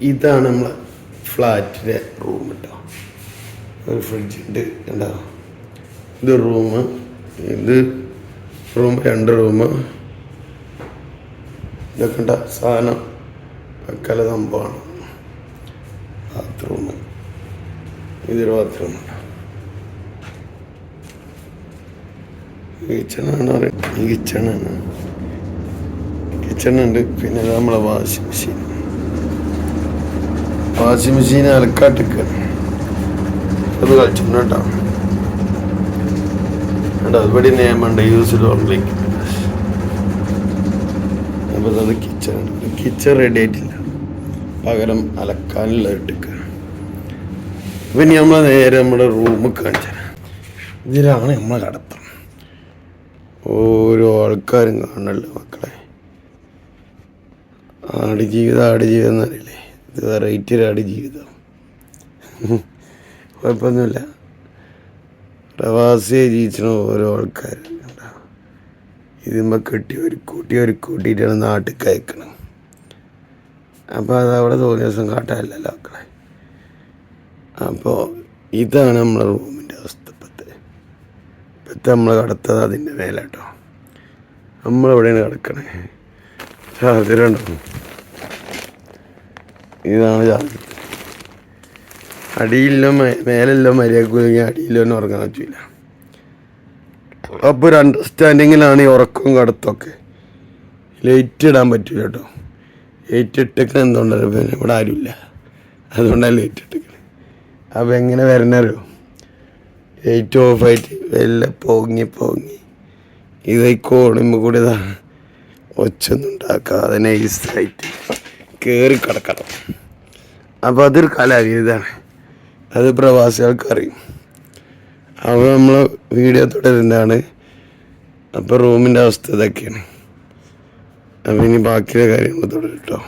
ഇതാണ് നമ്മളെ ഫ്ലാറ്റിലെ റൂം കേട്ടോ ഒരു ഫ്രിഡ്ജ് ഉണ്ട് കണ്ടോ? ഇത് റൂം ഇത് റൂം രണ്ട് റൂം ഇതൊക്കെ ഉണ്ട സാധനം. വെക്കല സംഭവമാണ്. ബാത്റൂം ഇതൊരു ബാത്റൂം കിച്ചണാണ് പറയുന്നത് കിച്ചണാണ് കിച്ചണുണ്ട് പിന്നെ നമ്മളെ വാഷിംഗ് മെഷീൻ വാഷിംഗ് മെഷീൻ അലക്കാട്ടിക്ക് അത് കളിച്ചിട്ടുണ്ട് കേട്ടോ. അതുപടി നിയമമുണ്ട് യൂസ് ഓൺലി അപ്പോൾ അത് കിച്ചൺ കിച്ചൺ റെഡി ആയിട്ടില്ല. പകരം അലക്കാനുള്ള ഇട്ടിക്കുക പിന്നെ നമ്മൾ നേരെ നമ്മുടെ റൂമിൽ കാണിച്ചു ഇതിലാണ് നമ്മൾ കടത്തം. ഓരോ ആൾക്കാരും കാണണല്ലോ മക്കളെ. ആടുജീവിതം ആടുജീവിതം എന്നറിയില്ലേ? ഇത് വെറൈറ്റി ഒരു ആടുജീവിതം കുഴപ്പമൊന്നുമില്ല. പ്രവാസിയെ ജീവിച്ചണ ഓരോ ആൾക്കാർ ഇതിന്മ കെട്ടി ഒരു കൂട്ടി ഒരു കൂട്ടിയിട്ടാണ് നാട്ടിൽ കയക്കണം അപ്പോൾ അത് അവിടെ തോന്നിയ ദിവസം കാട്ടാനല്ലല്ലോ മക്കളെ. അപ്പോൾ ഇതാണ് നമ്മളെ റൂമിന്റെ അവസ്ഥ ഇപ്പത്തെ ഇപ്പത്തെ നമ്മൾ കടത്തത് അതിന്റെ മേലെ കേട്ടോ നമ്മളെവിടെയാണ് കിടക്കണേ? ചാർജറുണ്ടോ ഇതാണ് ജാതി. അടിയില്ലോ മേലെല്ലോ മര്യാദ അടിയില്ലോ എന്ന് ഉറങ്ങാൻ പറ്റില്ല അപ്പോൾ ഒരു അണ്ടർസ്റ്റാൻഡിങ്ങിലാണ് ഈ ഉറക്കവും കടത്തൊക്കെ. ലേറ്റ് ഇടാൻ പറ്റില്ല കേട്ടോ ലൈറ്റ് ഇട്ടേക്കണ എന്തുകൊണ്ടല്ലോ പിന്നെ ഇവിടെ ആരുമില്ല. അതുകൊണ്ടാണ് ലേറ്റ് ഇട്ടേക്കണത് അപ്പോൾ എങ്ങനെ വരണറിയോ? ലൈറ്റ് ഓഫായിട്ട് വെല്ല പൊങ്ങി പൊങ്ങി. ഇതായി ഈ കോണിമ്പ് കൂടി ഇതാണ് ഒച്ചൊന്നും ഉണ്ടാക്കാതെ നൈസായിട്ട് കയറി കിടക്കണം. അപ്പോൾ അതൊരു കലാവിരുതാണ് അത് പ്രവാസികൾക്ക് അറിയും അപ്പോൾ നമ്മൾ വീഡിയോ തുടരുന്നതാണ് അപ്പോൾ റൂമിന്റെ അവസ്ഥ ഇതൊക്കെയാണ്. അപ്പം ഇനി ബാക്കിയുള്ള കാര്യങ്ങൾ തുടരും കേട്ടോ